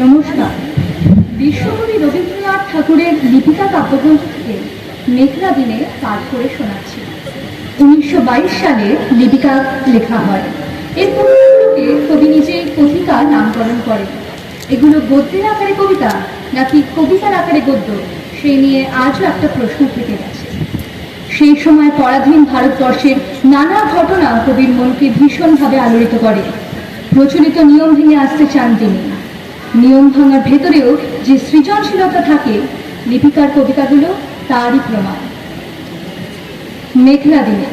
নমস্কার। বিশ্বকবি রবীন্দ্রনাথ ঠাকুরের লিপিকা কাব্যগ্রন্থ থেকে মেঘলা দিনে পাঠ করে শোনাচ্ছি। উনিশশো বাইশ সালে লিপিকা লেখা হয়। এর কবি নিজে কথিকা নামকরণ করেন। এগুলো গদ্যের আকারে কবিতা নাকি কবিতার আকারে গদ্য সেই নিয়ে আজও একটা প্রশ্ন থেকে গেছে। সেই সময় পরাধীন ভারতবর্ষের নানা ঘটনা কবির মনকে ভীষণভাবে আলোড়িত করে। প্রচলিত নিয়ম ভেঙে আসতে চান তিনি। নিয়ম ভাঙার ভেতরেও যে সৃজনশীলতা থাকে, লিপিকার কবিতাগুলো তারই প্রমাণ। মেঘলা দিনে,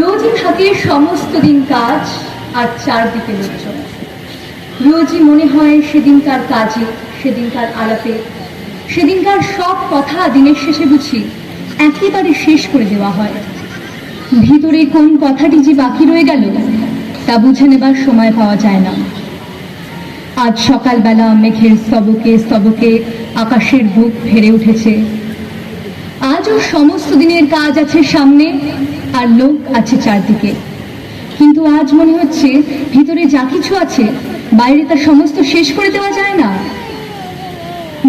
রোজই থাকে সমস্ত দিন কাজ আর চারদিকে লোকজন। রোজই মনে হয় সেদিনকার কাজে, সেদিনকার আলাপে, সেদিনকার সব কথা দিনের শেষে বুঝি, একেবারে শেষ করে দেওয়া হয়। ভিতরে কোন কথাটি যে বাকি রয়ে গেল, তা বুঝে নেবার সময় পাওয়া যায় না। আজ সকালবেলা মেঘের স্তবকে স্তবকে আকাশের বুক ভেড়ে উঠেছে। আজও সমস্ত দিনের কাজ আছে সামনে আর লোক আছে চারদিকে। কিন্তু আজ মনে হচ্ছে ভিতরে যা কিছু আছে, বাইরে তা সমস্ত শেষ করে দেওয়া যায় না।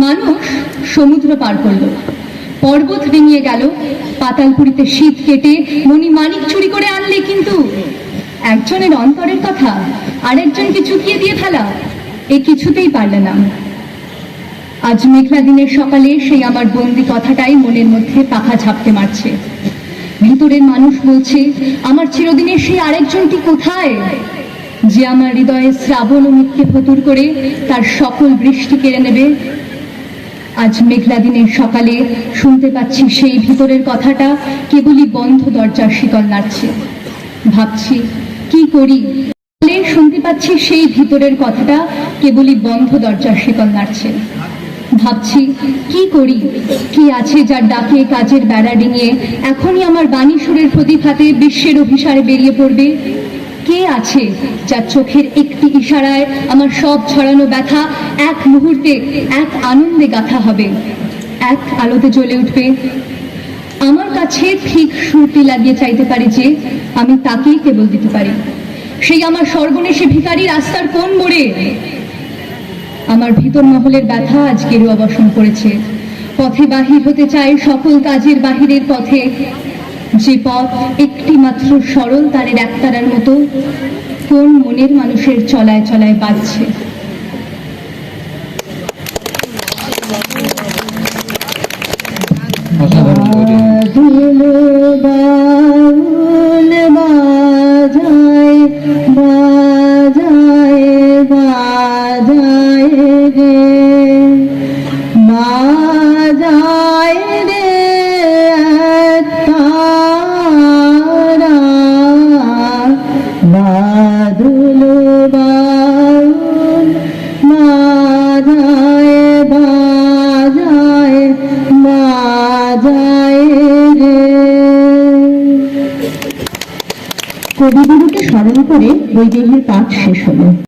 মানুষ সমুদ্র পার করল। পর্বত ডিঙিয়ে গেল। পাতালপুরিতে শীত কেটে মণি মানিক চুরি করে আনলে কিন্তু একজনের অন্তরের কথা আরেকজনকে চুকিয়ে দিয়ে ফেলা। এ কিছুতেই পারলে না। আজ মেঘলা দিনের সকালে সেই আমার বন্দি কথাটাই মনের মধ্যে পাখা ঝাপতে মারছে। ভিতরের মানুষ বলছে, আমার চিরদিনের সেই আরেকজনটি কোথায়? যে আমার হৃদয়ে শ্রাবণ ও মিথ্যে ফতুর করে তার সকল বৃষ্টি কেড়ে নেবে। আজ মেঘলা দিনের সকালে শুনতে পাচ্ছি সেই ভিতরের কথাটা কেবলই বন্ধ দরজার শীতল নাড়ছে। ভাবছি, কি করি? শুনতে পাচ্ছি সেই ভিতরের কথাটা কেবলই বন্ধ দরজার শিকল নাড়ছে। ভাবছি, কি করি? কি আছে যার ডাকে কাজের বেড়া ডিঙিয়ে এখনই আমার বাণী সুরের প্রতিভাতে বিশ্বের অভিসারে বেরিয়ে পড়বে? কে আছে যার চোখের একটি ইশারায় আমার সব ছড়ানো ব্যথা এক মুহূর্তে, এক আনন্দে গাথা হবে? এক আলোতে জ্বলে উঠবে? আমার কাছে ঠিক সুরটি লাগিয়ে চাইতে পারে যে আমি তাকেই কেবল দিতে পারি। সেই আমার সর্বনেশে ভিখারি রাস্তার কোন মোড়ে? আমার ভিতর মহলের ব্যথা আজ গেরুয়া বসন করেছে। পথে বাহির হতে চাই সকল কাজের বাহিরের পথে। যে পথ একটি মাত্র সরল তারের একতারার মতো কোন মনের মানুষের চলায় চলায় দিল বাউল বাজায় বাজায় রে। বাজায় রে তারা। বাদুল বাউল বাজায় কবিগুরুকে স্মরণ করে বৈদেহের পাঠ শেষ হলো।